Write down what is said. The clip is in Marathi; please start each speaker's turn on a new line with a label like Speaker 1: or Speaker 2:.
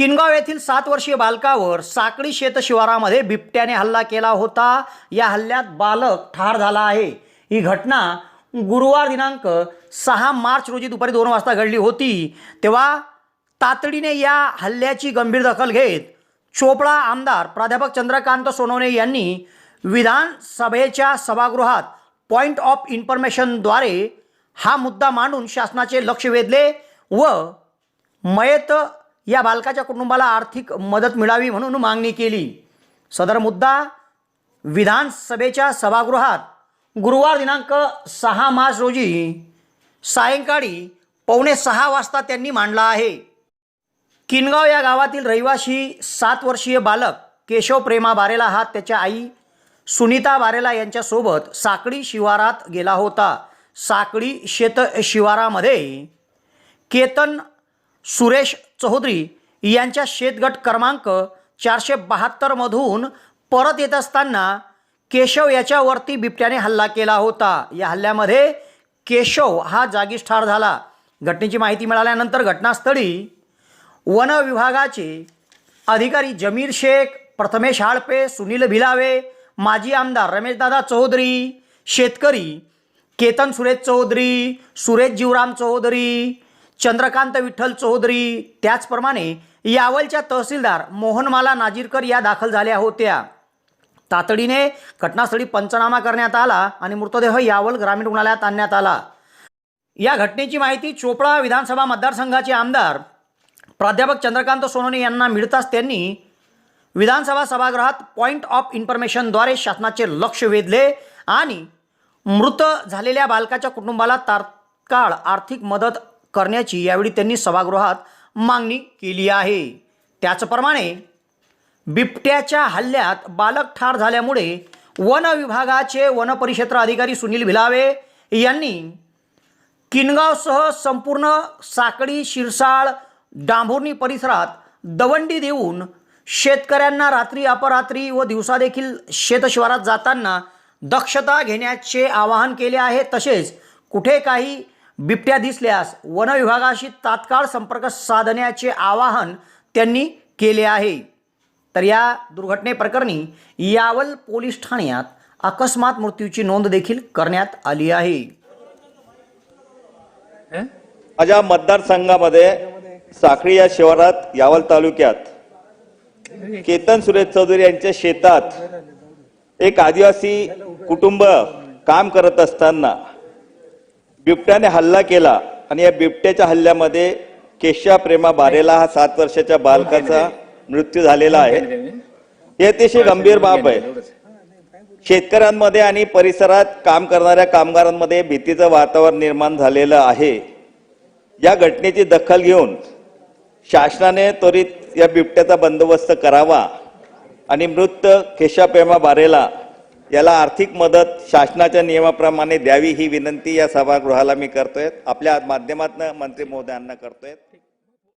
Speaker 1: किनगाव येथील सात वर्षीय बालकावर साकळी शेतशिवारामध्ये बिबट्याने हल्ला केला होता. या हल्ल्यात बालक ठार झाला आहे. ही घटना गुरुवार दिनांक सहा मार्च रोजी दुपारी दोन वाजता घडली होती. तेव्हा तातडीने या हल्ल्याची गंभीर दखल घेत चोपडा आमदार प्राध्यापक चंद्रकांत सोनवणे यांनी विधानसभेच्या सभागृहात पॉईंट ऑफ इन्फॉर्मेशनद्वारे हा मुद्दा मांडून शासनाचे लक्ष वेधले व मयत या बालकाच्या कुटुंबाला आर्थिक मदत मिळावी म्हणून मागणी केली. सदर मुद्दा विधानसभेच्या सभागृहात गुरुवार दिनांक सहा मार्च रोजी सायंकाळी पावणे सहा वाजता त्यांनी मांडला आहे. किनगाव या गावातील रहिवाशी सात वर्षीय बालक केशव प्रेमा बारेला हा त्याच्या आई सुनीता बारेला यांच्यासोबत साकळी शिवारात गेला होता. साकळी शेत शिवारामध्ये केतन सुरेश चौधरी यांच्या शेतगट क्रमांक चारशे बहात्तरमधून परत येत असताना केशव याच्यावरती बिबट्याने हल्ला केला होता. या हल्ल्यामध्ये केशव हा जागीच ठार झाला. घटनेची माहिती मिळाल्यानंतर घटनास्थळी वन विभागाचे अधिकारी जमीर शेख प्रथमेश हाळपे सुनील भिलावे माजी आमदार रमेशदादा चौधरी शेतकरी केतन सुरेश चौधरी सुरेश जीवराम चौधरी चंद्रकांत विठ्ठल चौधरी. त्याचप्रमाणे यावलच्या तहसीलदार मोहनमाला नाजीरकर या दाखल झाल्या होत्या. तातडीने घटनास्थळी पंचनामा करण्यात आला आणि मृतदेह यावल ग्रामीण रुग्णालयात आणण्यात आला. या घटनेची माहिती चोपडा विधानसभा मतदारसंघाचे आमदार प्राध्यापक चंद्रकांत सोनोने यांना मिळताच त्यांनी विधानसभा सभागृहात पॉईंट ऑफ इन्फॉर्मेशनद्वारे शासनाचे लक्ष वेधले आणि मृत झालेल्या बालकाच्या कुटुंबाला तात्काळ आर्थिक मदत करण्याची यावेळी त्यांनी सभागृहात मागणी केली आहे. त्याचप्रमाणे बिबट्याच्या हल्ल्यात बालक ठार झाल्यामुळे वन विभागाचे वनपरिक्षेत्र अधिकारी सुनील भिलावे यांनी किनगावसह संपूर्ण साकडी शिरसाळ डांभोर्णी परिसरात दवंडी देऊन शेतकऱ्यांना रात्री अपरात्री व दिवसादेखील शेतशिवारात जाताना दक्षता घेण्याचे आवाहन केले आहे. तसेच कुठे काही बिबट्या दिसल्यास वन विभागाशी तात्काळ संपर्क साधण्याचे आवाहन त्यांनी केले आहे. तर या दुर्घटनेप्रकरणी यावल पोलीस ठाण्यात अकस्मात मृत्यूची नोंद देखील करण्यात आली आहे.
Speaker 2: माझ्या मतदारसंघामध्ये साखळी या शिवारात यावल तालुक्यात केतन सुरेश चौधरी यांच्या शेतात एक आदिवासी कुटुंब काम करत असताना बिबट्याने हल्ला केला आणि या बिबट्याच्या हल्ल्यामध्ये केशा प्रेमा बारेला हा सात वर्षाच्या बालकाचा मृत्यू झालेला आहे. हे अतिशय गंभीर बाब आहे. शेतकऱ्यांमध्ये आणि परिसरात काम करणाऱ्या कामगारांमध्ये भीतीचं वातावरण निर्माण झालेलं आहे. या घटनेची दखल घेऊन शासनाने त्वरित या बिबट्याचा बंदोबस्त करावा आणि मृत केशाप्रेमा बारेला याला आर्थिक मदत शासनाच्या नियमाप्रमाणे द्यावी ही विनंती या सभागृहाला मी करतोय. आपल्या माध्यमातून मंत्री महोदयांना करतोय.